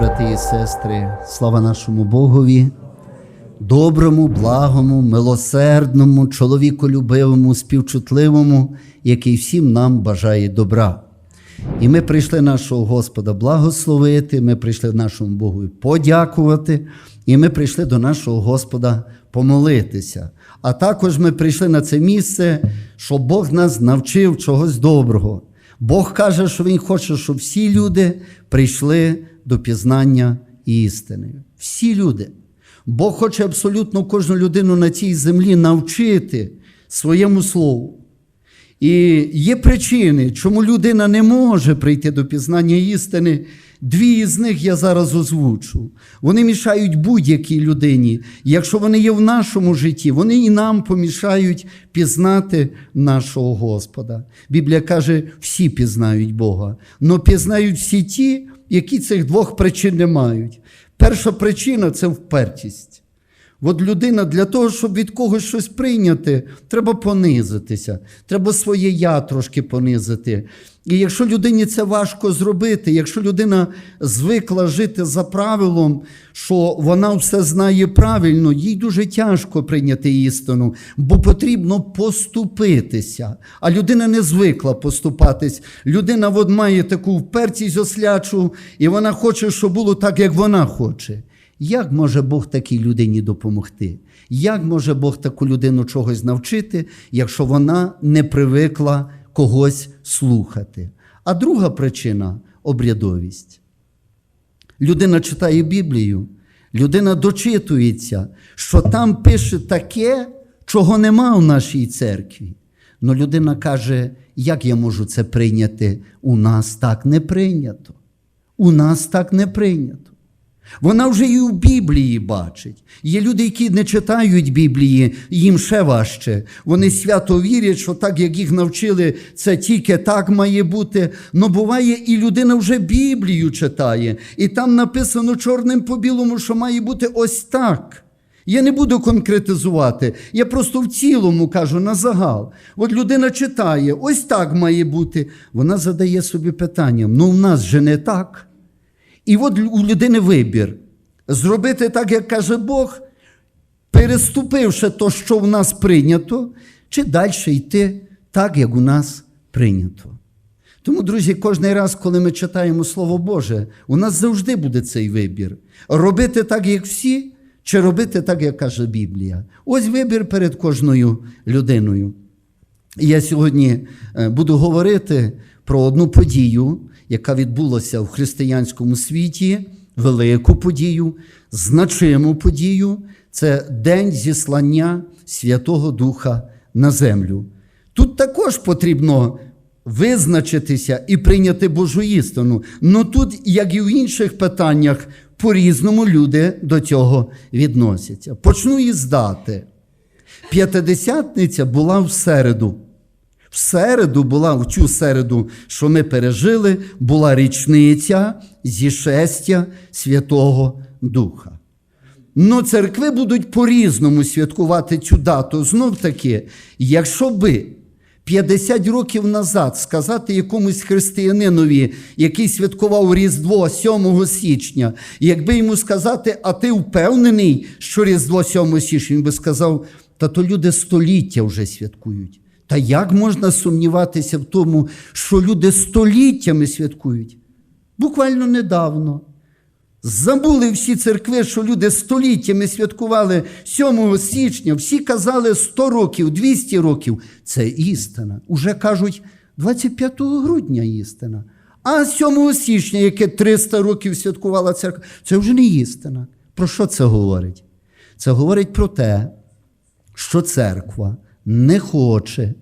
брати і сестри, слава нашому Богові, доброму, благому, милосердному, чоловіколюбивому, співчутливому, який всім нам бажає добра. І ми прийшли нашого Господа благословити, ми прийшли нашому Богу подякувати, і ми прийшли до нашого Господа помолитися. А також ми прийшли на це місце, щоб Бог нас навчив чогось доброго. Бог каже, що Він хоче, щоб всі люди прийшли до пізнання істини. Всі люди. Бог хоче абсолютно кожну людину на цій землі навчити своєму слову. І є причини, чому людина не може прийти до пізнання істини. Дві з них я зараз озвучу. Вони мішають будь-якій людині. Якщо вони є в нашому житті, вони і нам помішають пізнати нашого Господа. Біблія каже, всі пізнають Бога, але пізнають всі ті, які цих двох причин не мають. Перша причина це впертість. От людина для того, щоб від когось щось прийняти, треба понизитися, треба своє я трошки понизити. І якщо людині це важко зробити, якщо людина звикла жити за правилом, що вона все знає правильно, їй дуже тяжко прийняти істину, бо потрібно поступитися. А людина не звикла поступатись. Людина от має таку впертість ослячу, і вона хоче, щоб було так, як вона хоче. Як може Бог такій людині допомогти? Як може Бог таку людину чогось навчити, якщо вона не привикла когось слухати? А друга причина обрядовість. Людина читає Біблію, людина дочитується, що там пише таке, чого нема в нашій церкві. Но людина каже, як я можу це прийняти? У нас так не прийнято. У нас так не прийнято. Вона вже і у Біблії бачить. Є люди, які не читають Біблії, їм ще важче. Вони свято вірять, що так, як їх навчили, це тільки так має бути. Но буває, і людина вже Біблію читає, і там написано чорним по білому, що має бути ось так. Я не буду конкретизувати, я просто в цілому кажу на загал. От людина читає, ось так має бути. Вона задає собі питання: ну в нас же не так. І от у людини вибір зробити так, як каже Бог, переступивши то, що в нас прийнято, чи далі йти так, як у нас прийнято. Тому, друзі, кожен раз, коли ми читаємо Слово Боже, у нас завжди буде цей вибір: робити так, як всі, чи робити так, як каже Біблія. Ось вибір перед кожною людиною. Я сьогодні е, буду говорити про одну подію, яка відбулася в християнському світі, велику подію, значиму подію це День зіслання Святого Духа на землю. Тут також потрібно визначитися і прийняти Божу істину. Ну тут, як і в інших питаннях, по-різному люди до цього відносяться. Почну із дати. П'ятидесятниця була в середу. В середу була в цю середу, що ми пережили, була річниця зішестя Святого Духа. Ну, церкви будуть по-різному святкувати цю дату. Знов таки, якщо би 50 років назад сказати якомусь християнинові, який святкував Різдво 7 січня, якби йому сказати, а ти впевнений, що Різдво 7 січня, він би сказав, та то люди століття вже святкують. Та як можна сумніватися в тому, що люди століттями святкують? Буквально недавно. Забули всі церкви, що люди століттями святкували 7 січня, всі казали 100 років, 200 років. Це істина. Уже кажуть 25 грудня істина. А 7 січня, яке 300 років святкувала церква, це вже не істина. Про що це говорить? Це говорить про те, що церква не хоче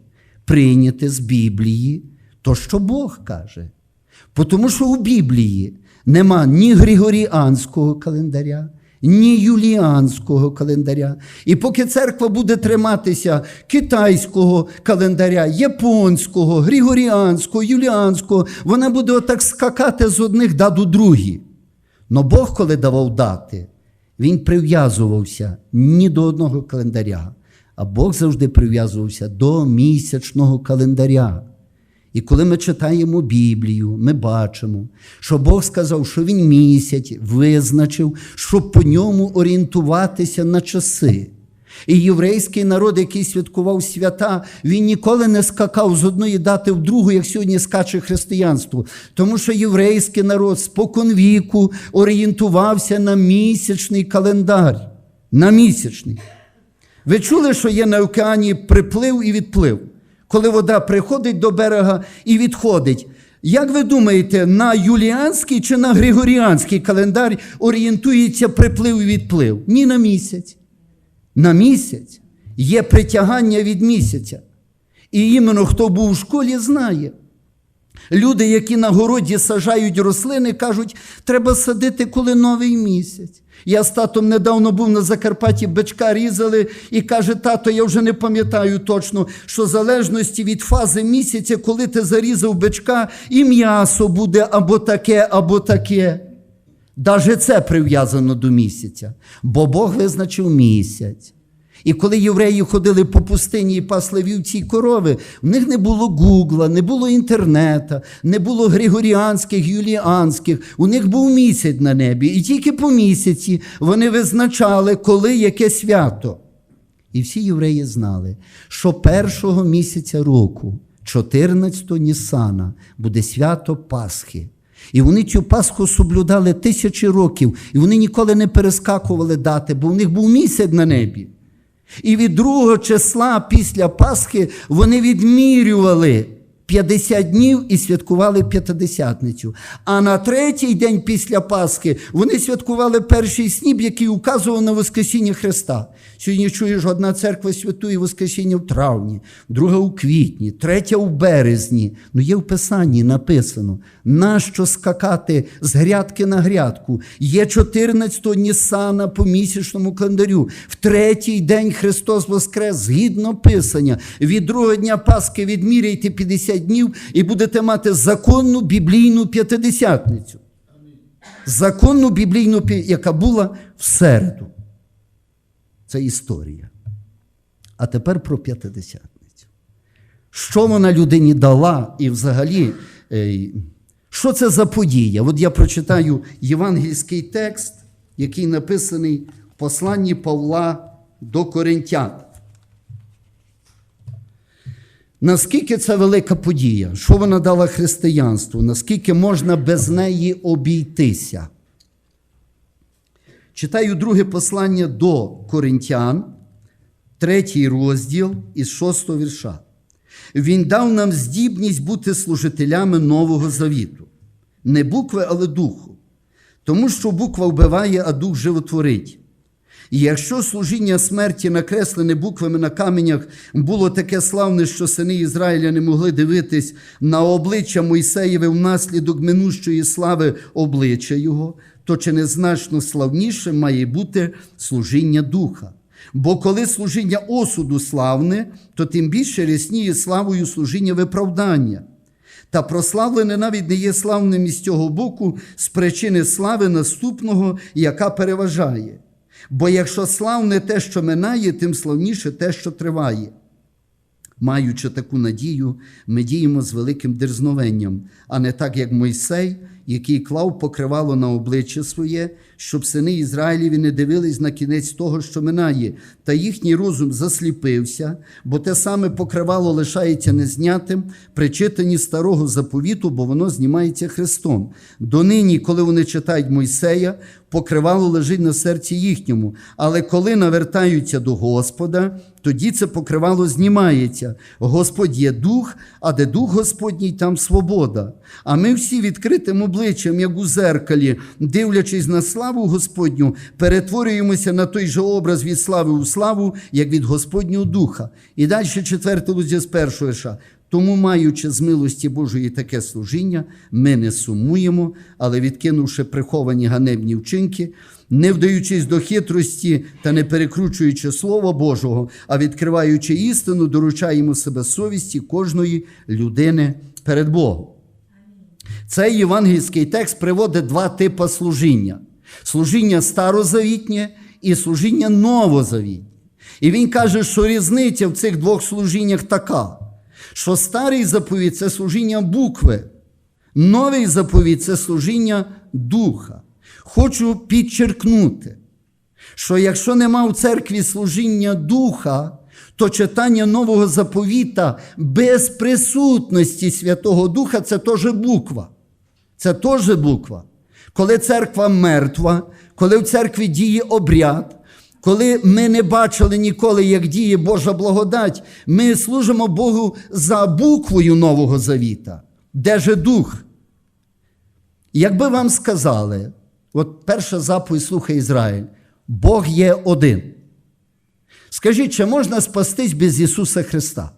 прийняти з Біблії то, що Бог каже. Тому що у Біблії нема ні Григоріанського календаря, ні Юліанського календаря. І поки церква буде триматися китайського календаря, японського, Григоріанського, Юліанського, вона буде отак скакати з одних дат до другі. Но Бог, коли давав дати, він прив'язувався ні до одного календаря, а Бог завжди прив'язувався до місячного календаря. І коли ми читаємо Біблію, ми бачимо, що Бог сказав, що Він місяць визначив, щоб по ньому орієнтуватися на часи. І єврейський народ, який святкував свята, він ніколи не скакав з одної дати в другу, як сьогодні скаче християнство. Тому що єврейський народ споконвіку орієнтувався на місячний календар. На місячний. Ви чули, що є на океані приплив і відплив, коли вода приходить до берега і відходить. Як ви думаєте, на юліанський чи на григоріанський календар орієнтується приплив і відплив? Ні на місяць. На місяць є притягання від місяця. І іменно хто був у школі, знає. Люди, які на городі сажають рослини, кажуть, треба садити, коли новий місяць. Я з татом недавно був на Закарпатті, бичка різали і каже, тато, я вже не пам'ятаю точно, що в залежності від фази місяця, коли ти зарізав бичка, і м'ясо буде або таке, або таке. Даже це прив'язано до місяця, бо Бог визначив місяць. І коли євреї ходили по пустині і пасли вівці корови, в них не було гугла, не було інтернета, не було григоріанських, юліанських. У них був місяць на небі. І тільки по місяці вони визначали, коли яке свято. І всі євреї знали, що першого місяця року, 14 Нісана, буде свято Пасхи. І вони цю Пасху соблюдали тисячі років, і вони ніколи не перескакували дати, бо в них був місяць на небі. І від другого числа після Пасхи вони відмірювали 50 днів і святкували п'ятидесятницю. А на третій день після Пасхи вони святкували перший сніп, який указував на Воскресіння Христа. Сьогодні чуєш, одна церква святує Воскресіння в травні, друга у квітні, третя у березні. Ну є в Писанні написано, нащо скакати з грядки на грядку. Є 14 Нісана по місячному календарю. В третій день Христос Воскрес, згідно Писання. Від другого дня Пасхи відміряйте 50 днів і будете мати законну біблійну п'ятидесятницю. Законну біблійну, яка була в середу. Це історія. А тепер про п'ятидесятницю. Що вона людині дала і взагалі, що це за подія? От я прочитаю євангельський текст, який написаний в посланні Павла до Коринтян. Наскільки це велика подія? Що вона дала християнству? Наскільки можна без неї обійтися? Читаю друге послання до Коринтян, третій розділ із шостого вірша. Він дав нам здібність бути служителями Нового Завіту. Не букви, але духу. Тому що буква вбиває, а дух животворить. І якщо служіння смерті, накреслене буквами на каменях, було таке славне, що сини Ізраїля не могли дивитись на обличчя Мойсеєве внаслідок минущої слави обличчя його, то чи не значно славніше має бути служіння духа? Бо коли служіння осуду славне, то тим більше рясніє славою служіння виправдання. Та прославлене навіть не є славним із цього боку з причини слави наступного, яка переважає. Бо якщо славне те, що минає, тим славніше те, що триває. Маючи таку надію, ми діємо з великим дерзновенням, а не так, як Мойсей, який клав покривало на обличчя своє, щоб сини Ізраїліві не дивились на кінець того, що минає, та їхній розум засліпився, бо те саме покривало лишається незнятим при читанні старого заповіту, бо воно знімається Христом. Донині, коли вони читають Мойсея, покривало лежить на серці їхньому, але коли навертаються до Господа, тоді це покривало знімається. Господь є дух, а де дух Господній, там свобода. А ми всі відкритим обличчям, як у зеркалі, дивлячись на славу Господню, перетворюємося на той же образ від слави у славу, як від Господнього Духа. І далі четвертий розділ з першого вірша. Тому, маючи з милості Божої таке служіння, ми не сумуємо, але відкинувши приховані ганебні вчинки, не вдаючись до хитрості та не перекручуючи Слова Божого, а відкриваючи істину, доручаємо себе совісті кожної людини перед Богом. Цей євангельський текст приводить два типи служіння: служіння старозавітнє і служіння новозавітнє. І він каже, що різниця в цих двох служіннях така, що старий заповіт це служіння букви, новий заповіт це служіння духа. Хочу підчеркнути, що якщо нема в церкві служіння духа, то читання нового заповіта без присутності Святого Духа це теж буква. Це теж буква. Коли церква мертва, коли в церкві діє обряд, коли ми не бачили ніколи, як діє Божа благодать, ми служимо Богу за буквою Нового Завіта. Де же дух? Якби вам сказали, от перша заповідь слухай Ізраїль, Бог є один. Скажіть, чи можна спастись без Ісуса Христа?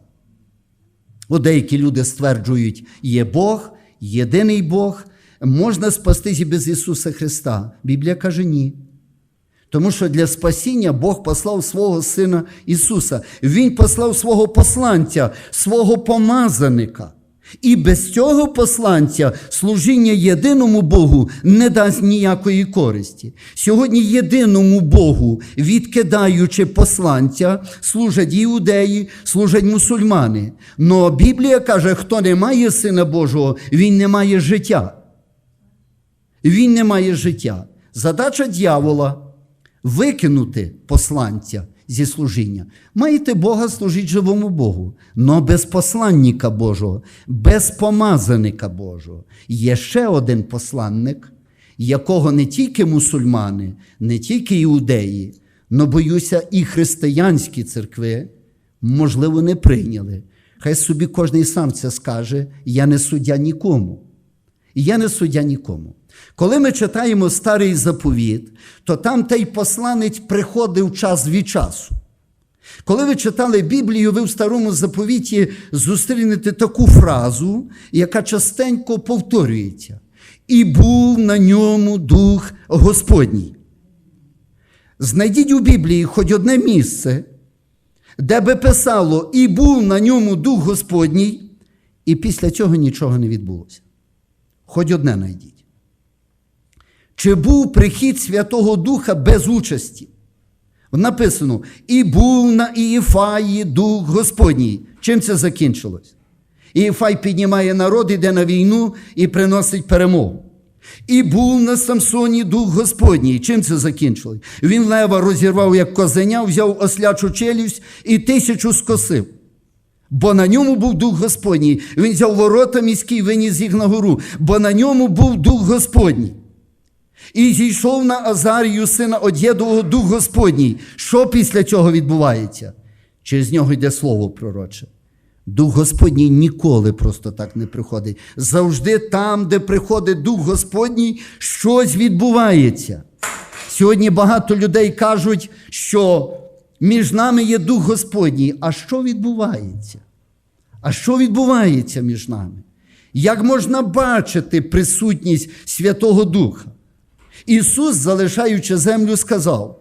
От деякі люди стверджують, є Бог, єдиний Бог, можна спастись і без Ісуса Христа. Біблія каже ні. Тому що для спасіння Бог послав свого Сина Ісуса. Він послав свого посланця, свого помазаника. І без цього посланця служіння єдиному Богу не дасть ніякої користі. Сьогодні єдиному Богу, відкидаючи посланця, служать іудеї, служать мусульмани. Но Біблія каже, хто не має Сина Божого, він не має життя. Він не має життя. Задача дьявола викинути посланця зі служіння. Маєте Бога служити живому Богу, но без посланника Божого, без помазаника Божого. Є ще один посланник, якого не тільки мусульмани, не тільки іудеї, но боюся, і християнські церкви, можливо, не прийняли. Хай собі кожен сам це скаже: я не суддя нікому. Я не суддя нікому. Коли ми читаємо старий заповіт, то там той посланець приходив час від часу. Коли ви читали Біблію, ви в старому заповіті зустрінете таку фразу, яка частенько повторюється. І був на ньому дух Господній. Знайдіть у Біблії хоч одне місце, де би писало, і був на ньому дух Господній, і після цього нічого не відбулося. Хоч одне знайдіть. Чи був прихід Святого Духа без участі? Написано: і був на Ієфаї Дух Господній. Чим це закінчилось? Ієфай піднімає народ, іде на війну і приносить перемогу. І був на Самсоні Дух Господній. Чим це закінчилось? Він лева розірвав, як козеня, взяв ослячу челюсть і тисячу скосив. Бо на ньому був Дух Господній. Він взяв ворота міські, виніс їх на гору, бо на ньому був Дух Господній. І зійшов на Азарію, сина Одєдового, Дух Господній. Що після цього відбувається? Через нього йде слово пророче. Дух Господній ніколи просто так не приходить. Завжди там, де приходить Дух Господній, щось відбувається. Сьогодні багато людей кажуть, що між нами є Дух Господній. А що відбувається? А що відбувається між нами? Як можна бачити присутність Святого Духа? Ісус, залишаючи землю, сказав,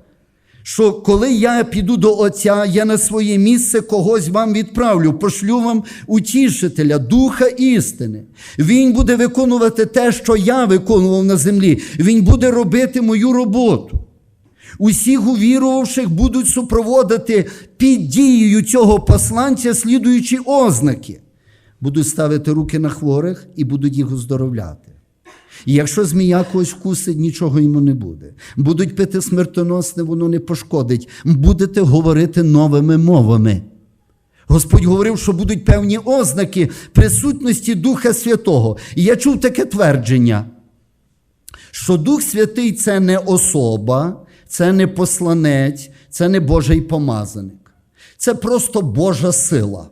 що коли я піду до Отця, я на своє місце когось вам відправлю, пошлю вам утішителя, духа істини. Він буде виконувати те, що я виконував на землі. Він буде робити мою роботу. Усіх увірувавших будуть супроводити під дією цього посланця слідуючі ознаки. Будуть ставити руки на хворих і будуть їх оздоровляти. І якщо змія когось вкусить, нічого йому не буде. Будуть пити смертоносне, воно не пошкодить. Будете говорити новими мовами. Господь говорив, що будуть певні ознаки присутності Духа Святого. І я чув таке твердження, що Дух Святий це не особа, це не посланець, це не Божий помазаник. Це просто Божа сила.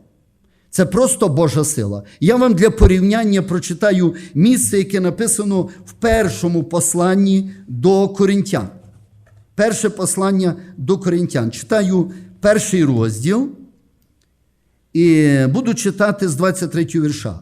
Це просто Божа сила. Я вам для порівняння прочитаю місце, яке написано в першому посланні до Коринтян. Перше послання до Коринтян. Читаю перший розділ і буду читати з 23 вірша.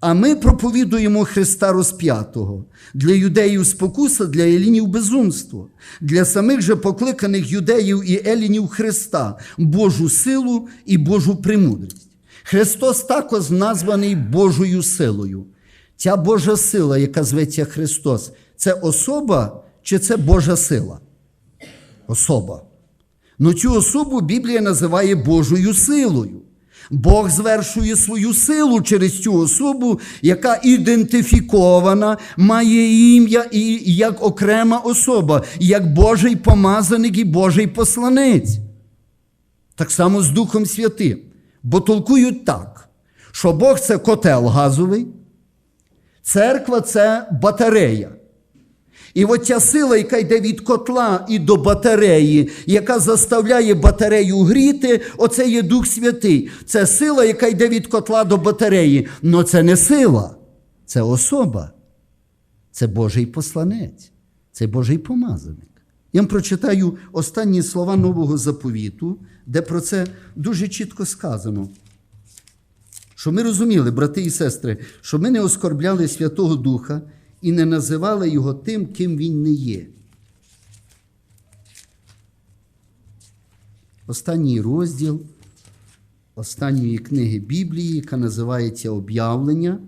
А ми проповідуємо Христа розп'ятого. Для юдеїв спокуса, для елінів безумство, для самих же покликаних юдеїв і елінів Христа, Божу силу і Божу премудрість. Христос також названий Божою силою. Ця Божа сила, яка зветься Христос, це особа чи це Божа сила? Особа. Ну цю особу Біблія називає Божою силою. Бог звершує свою силу через цю особу, яка ідентифікована, має ім'я і як окрема особа, як Божий помазаник і Божий посланець. Так само з Духом Святим. Бо толкують так, що Бог це котел газовий, церква це батарея. І от ця сила, яка йде від котла і до батареї, яка заставляє батарею гріти, оце є Дух Святий. Це сила, яка йде від котла до батареї. Але це не сила, це особа. Це Божий посланець, це Божий помазаник. Я вам прочитаю останні слова Нового заповіту, де про це дуже чітко сказано. Щоб ми розуміли, брати і сестри, щоб ми не оскорбляли Святого Духа і не називали його тим, ким він не є. Останній розділ останньої книги Біблії, яка називається Об'явлення,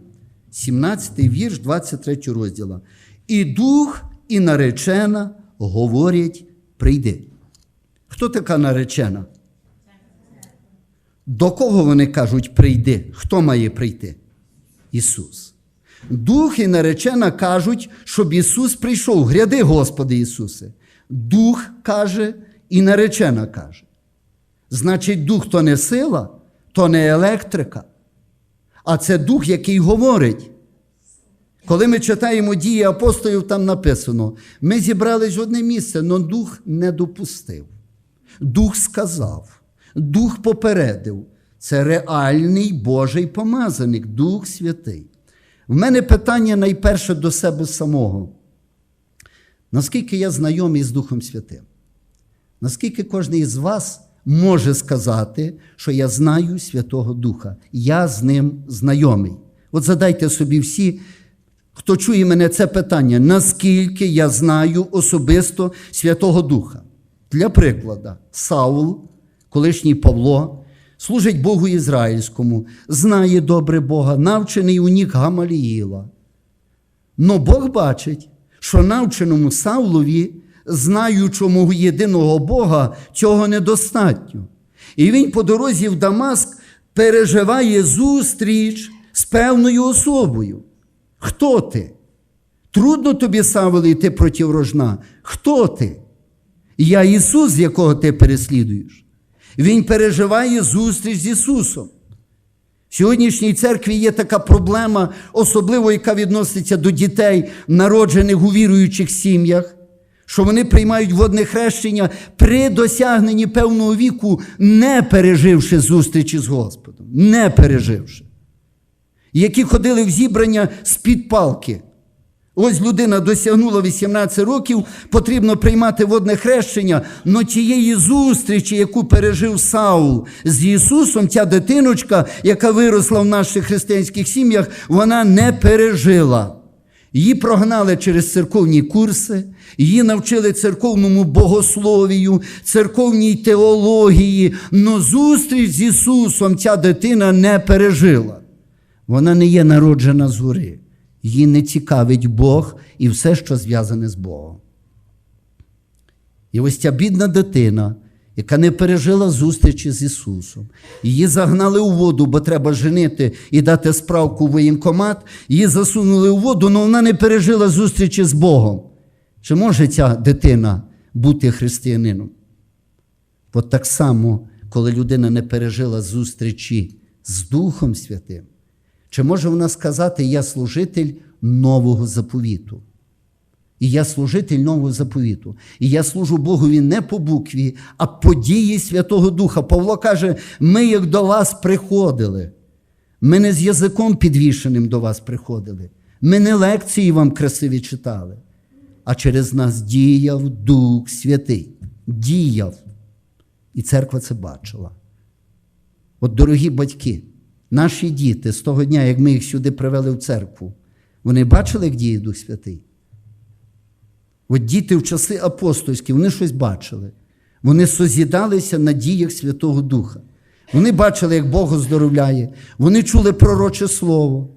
17 вірш 23 розділа. І дух, і наречена говорять: прийди. Хто така наречена? До кого вони кажуть прийди? Хто має прийти? Ісус. Дух і наречена кажуть, щоб Ісус прийшов. Гряди, Господи Ісусе. Дух каже і наречена каже. Значить, дух то не сила, то не електрика, а це дух, який говорить. Коли ми читаємо дії апостолів, там написано: ми зібрались в одне місце, але дух не допустив. Дух сказав, дух попередив. Це реальний Божий помазаник, Дух Святий. В мене питання найперше до себе самого. Наскільки я знайомий з Духом Святим? Наскільки кожен із вас може сказати, що я знаю Святого Духа? Я з ним знайомий. От задайте собі всі, хто чує мене це питання, наскільки я знаю особисто Святого Духа? Для прикладу, Саул, колишній Павло, служить Богу Ізраїльському, знає добре Бога, навчений у ніг Гамаліїла. Но Бог бачить, що навченому Савлові, знаючому єдиного Бога, цього недостатньо. І він по дорозі в Дамаск переживає зустріч з певною особою. Хто ти? Трудно тобі, Савле, йти проти рожна. Хто ти? Я Ісус, якого ти переслідуєш. Він переживає зустріч з Ісусом. В сьогоднішній церкві є така проблема, особливо яка відноситься до дітей, народжених у віруючих сім'ях, що вони приймають водне хрещення при досягненні певного віку, не переживши зустрічі з Господом, не переживши. Які ходили в зібрання з-під палки. Ось людина досягнула 18 років, потрібно приймати водне хрещення, але тієї зустрічі, яку пережив Саул з Ісусом, ця дитиночка, яка виросла в наших християнських сім'ях, вона не пережила. Її прогнали через церковні курси, її навчили церковному богословію, церковній теології, але зустріч з Ісусом ця дитина не пережила. Вона не є народжена згори. Її не цікавить Бог і все, що зв'язане з Богом. І ось ця бідна дитина, яка не пережила зустрічі з Ісусом, її загнали у воду, бо треба женити і дати справку в воєнкомат, її засунули у воду, але вона не пережила зустрічі з Богом. Чи може ця дитина бути християнином? От так само, коли людина не пережила зустрічі з Духом Святим, чи може вона сказати, я служитель нового заповіту? І я служитель нового заповіту. І я служу Богові не по букві, а по дії Святого Духа. Павло каже: ми як до вас приходили. Ми не з язиком підвішеним до вас приходили. Ми не лекції вам красиві читали, а через нас діяв Дух Святий. Діяв. І церква це бачила. От, дорогі батьки, наші діти з того дня, як ми їх сюди привели в церкву, вони бачили, як діє Дух Святий? От діти в часи апостольські, вони щось бачили. Вони созідалися на діях Святого Духа. Вони бачили, як Бог оздоровляє, вони чули пророче слово,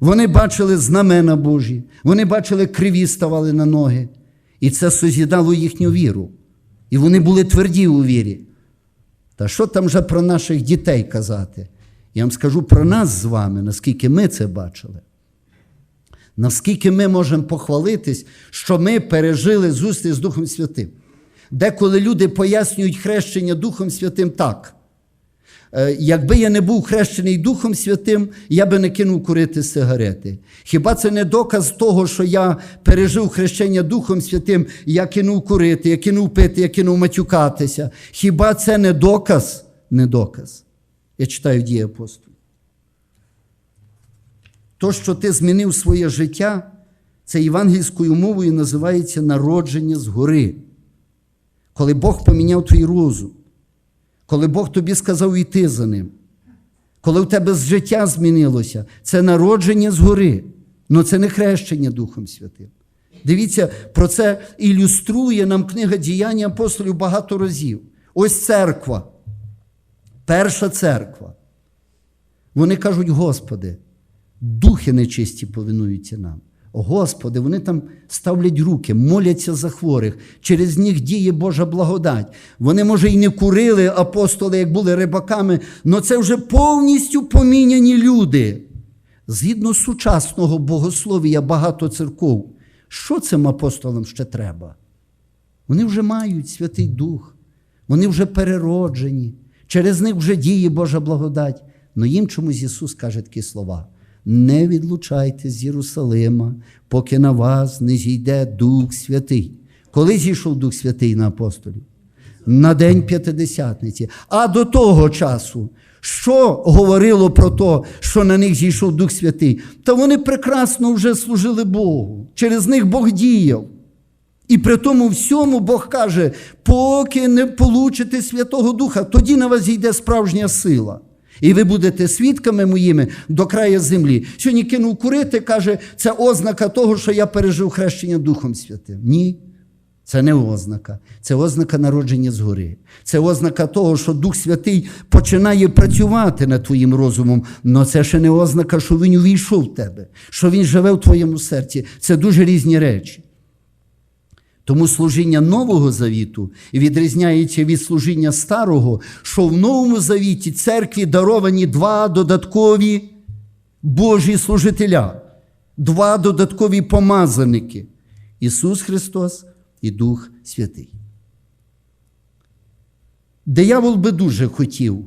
вони бачили знамена Божі, вони бачили, криві ставали на ноги. І це созідало їхню віру. І вони були тверді у вірі. Та що там вже про наших дітей казати? Я вам скажу про нас з вами, наскільки ми це бачили. Наскільки ми можемо похвалитись, що ми пережили зустріч з Духом Святим. Деколи люди пояснюють хрещення Духом Святим так. Е, Якби я не був хрещений Духом Святим, я би не кинув курити сигарети. Хіба це не доказ того, що я пережив хрещення Духом Святим, я кинув курити, я кинув пити, я кинув матюкатися? Хіба це не доказ? Не доказ. Я читаю дії апостолів. То, що ти змінив своє життя, це євангельською мовою називається народження згори. Коли Бог поміняв твій розум, коли Бог тобі сказав йти за ним, коли в тебе життя змінилося, це народження згори, але це не хрещення Духом Святим. Дивіться, про це ілюструє нам книга діяння апостолів багато разів. Ось церква, перша церква. Вони кажуть, Господи, духи нечисті повинуються нам. Господи, вони там ставлять руки, моляться за хворих, через них діє Божа благодать. Вони, може, і не курили апостоли, як були рибаками, але це вже повністю поміняні люди. Згідно сучасного богослов'я багато церков, що цим апостолам ще треба? Вони вже мають Святий Дух, вони вже перероджені, через них вже діє Божа благодать. Но їм чомусь Ісус каже такі слова: не відлучайте з Єрусалима, поки на вас не зійде Дух Святий. Коли зійшов Дух Святий на апостолів? На День П'ятидесятниці. А до того часу, що говорило про те, що на них зійшов Дух Святий? Та вони прекрасно вже служили Богу. Через них Бог діяв. І при тому всьому Бог каже: поки не получите Святого Духа, тоді на вас зійде справжня сила. І ви будете свідками моїми до краю землі. Сьогодні кинув курити, каже, це ознака того, що я пережив хрещення Духом Святим. Ні. Це не ознака, це ознака народження згори. Це ознака того, що Дух Святий починає працювати над твоїм розумом, але це ще не ознака, що він увійшов в тебе, що він живе в твоєму серці. Це дуже різні речі. Тому служіння Нового Завіту відрізняється від служіння Старого, що в Новому Завіті церкві даровані два додаткові Божі служителя, два додаткові помазаники Ісус Христос і Дух Святий. Диявол би дуже хотів,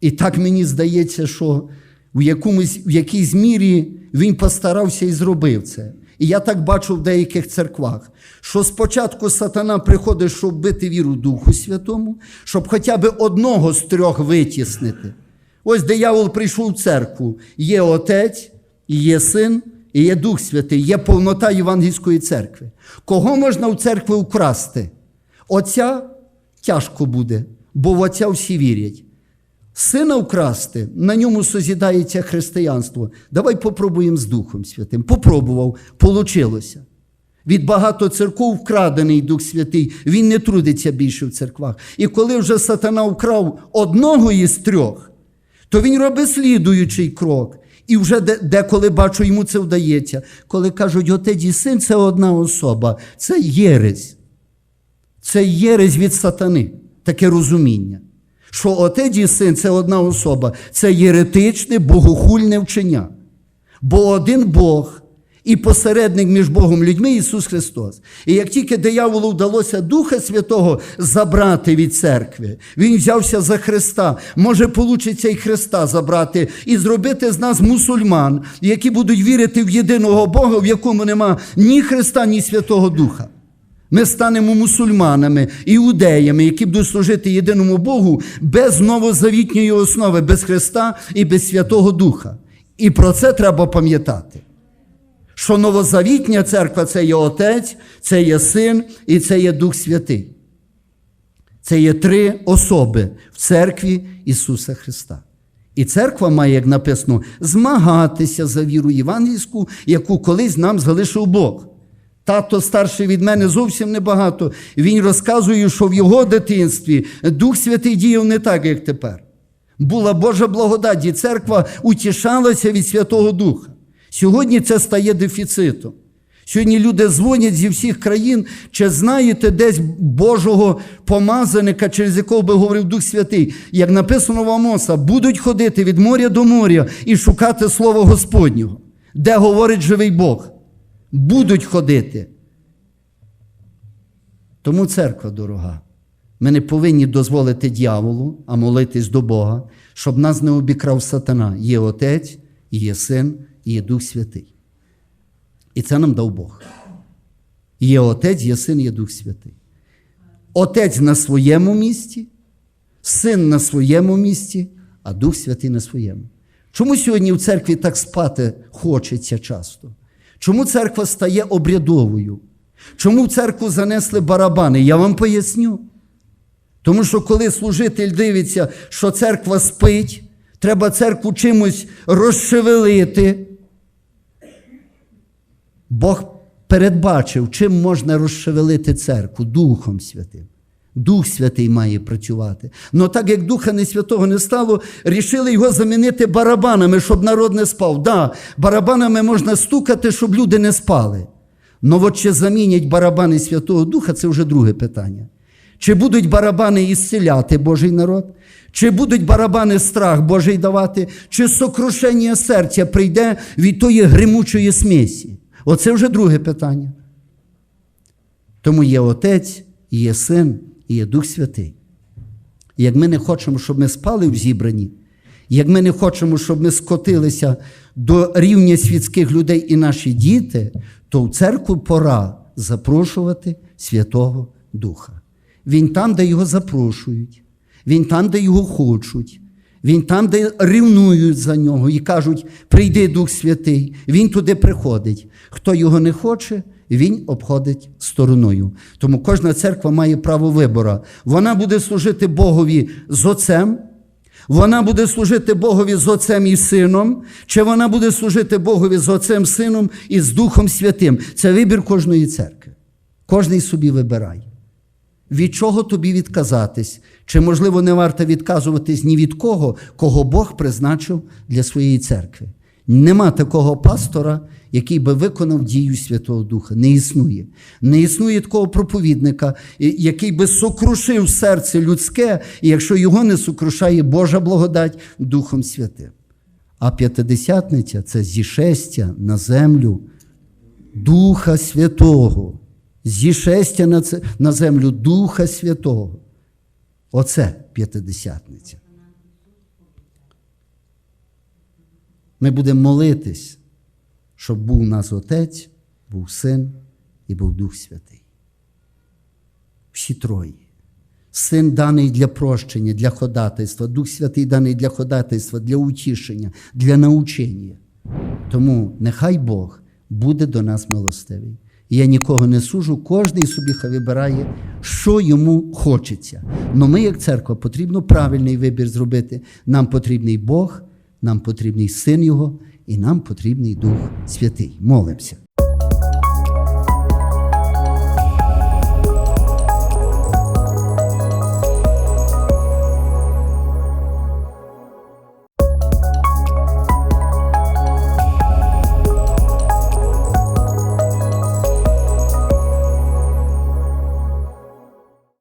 і так мені здається, що в, якомусь, в якійсь мірі він постарався і зробив це. І я так бачу в деяких церквах, що спочатку сатана приходить, щоб бити віру Духу Святому, щоб хоча б одного з трьох витіснити. Ось диявол прийшов в церкву. Є Отець, є Син, і є Дух Святий, є повнота Євангельської церкви. Кого можна в церкві вкрасти? Отця тяжко буде, бо в Отця всі вірять. Сина вкрасти, на ньому созідається християнство. Давай попробуємо з Духом Святим. Попробував, получилося. Від багато церков вкрадений Дух Святий, він не трудиться більше в церквах. І коли вже сатана вкрав одного із трьох, то він робить слідуючий крок. І вже деколи бачу, йому це вдається. Коли кажуть, отець і син це одна особа, це єресь. Це єресь від сатани, таке розуміння що отець і син це одна особа, це єретичне, богохульне вчення. Бо один Бог і посередник між Богом і людьми Ісус Христос. І як тільки дияволу вдалося Духа Святого забрати від церкви, Він взявся за Христа, може, получиться і Христа забрати і зробити з нас мусульман, які будуть вірити в єдиного Бога, в якому нема ні Христа, ні Святого Духа. Ми станемо мусульманами, іудеями, які будуть служити єдиному Богу без новозавітньої основи, без Христа і без Святого Духа. І про це треба пам'ятати. Що новозавітня церква це є Отець, це є Син і це є Дух Святий. Це є три особи в церкві Ісуса Христа. І церква має, як написано, змагатися за віру євангельську, яку колись нам залишив Бог. Тато старший від мене зовсім небагато. Він розказує, що в його дитинстві Дух Святий діяв не так, як тепер. Була Божа благодать, і церква утішалася від Святого Духа. Сьогодні це стає дефіцитом. Сьогодні люди дзвонять зі всіх країн, чи знаєте десь Божого помазаника, через якого би говорив Дух Святий, як написано в Амоса, будуть ходити від моря до моря і шукати Слово Господнього, де говорить живий Бог. Будуть ходити. Тому церква дорога. Ми не повинні дозволити дьяволу, а молитись до Бога, щоб нас не обікрав сатана. Є Отець, є Син, є Дух Святий. І це нам дав Бог. Є Отець, є Син, є Дух Святий. Отець на своєму місці, Син на своєму місці, а Дух Святий на своєму. Чому сьогодні в церкві так спати хочеться часто? Чому церква стає обрядовою? Чому в церкву занесли барабани? Я вам поясню. Тому що коли служитель дивиться, що церква спить, треба церкву чимось розшевелити. Бог передбачив, чим можна розшевелити церкву Духом Святим. Дух Святий має працювати. Но так як Духа не Святого не стало, рішили його замінити барабанами, щоб народ не спав. Да, барабанами можна стукати, щоб люди не спали. Но от чи замінять барабани Святого Духа, це вже друге питання. Чи будуть барабани ісцеляти Божий народ? Чи будуть барабани страх Божий давати, чи сокрушення серця прийде від тої гримучої смесі? Оце вже друге питання. Тому є Отець, є Син, і є Дух Святий. І як ми не хочемо, щоб ми спали в зібранні, як ми не хочемо, щоб ми скотилися до рівня світських людей і наші діти, то в церкву пора запрошувати Святого Духа. Він там, де його запрошують, він там, де його хочуть, він там, де рівнують за нього і кажуть: прийди Дух Святий, він туди приходить. Хто його не хоче, він обходить стороною. Тому кожна церква має право вибору. Вона буде служити Богові з Отцем. Вона буде служити Богові з Отцем і Сином, чи вона буде служити Богові з Отцем, Сином і з Духом Святим. Це вибір кожної церкви. Кожний собі вибирає. Від чого тобі відказатись? Чи, можливо, не варто відказуватись ні від кого, кого Бог призначив для своєї церкви? Нема такого пастора, який би виконав дію Святого Духа. Не існує. Не існує такого проповідника, який би сокрушив серце людське, і якщо його не сокрушає Божа благодать Духом Святим. А п'ятидесятниця це зішестя на землю Духа Святого. Зішестя на, на землю Духа Святого. Оце п'ятидесятниця. Ми будемо молитись, щоб був у нас Отець, був Син і був Дух Святий. Всі троє. Син даний для прощення, для ходатайства, Дух Святий даний для ходатайства, для утішення, для научення. Тому нехай Бог буде до нас милостивий. І я нікого не сужу, кожен собі вибирає, що йому хочеться. Но ми, як церква, потрібно правильний вибір зробити. Нам потрібний Бог, нам потрібний Син Його, і нам потрібний Дух Святий. Молимося.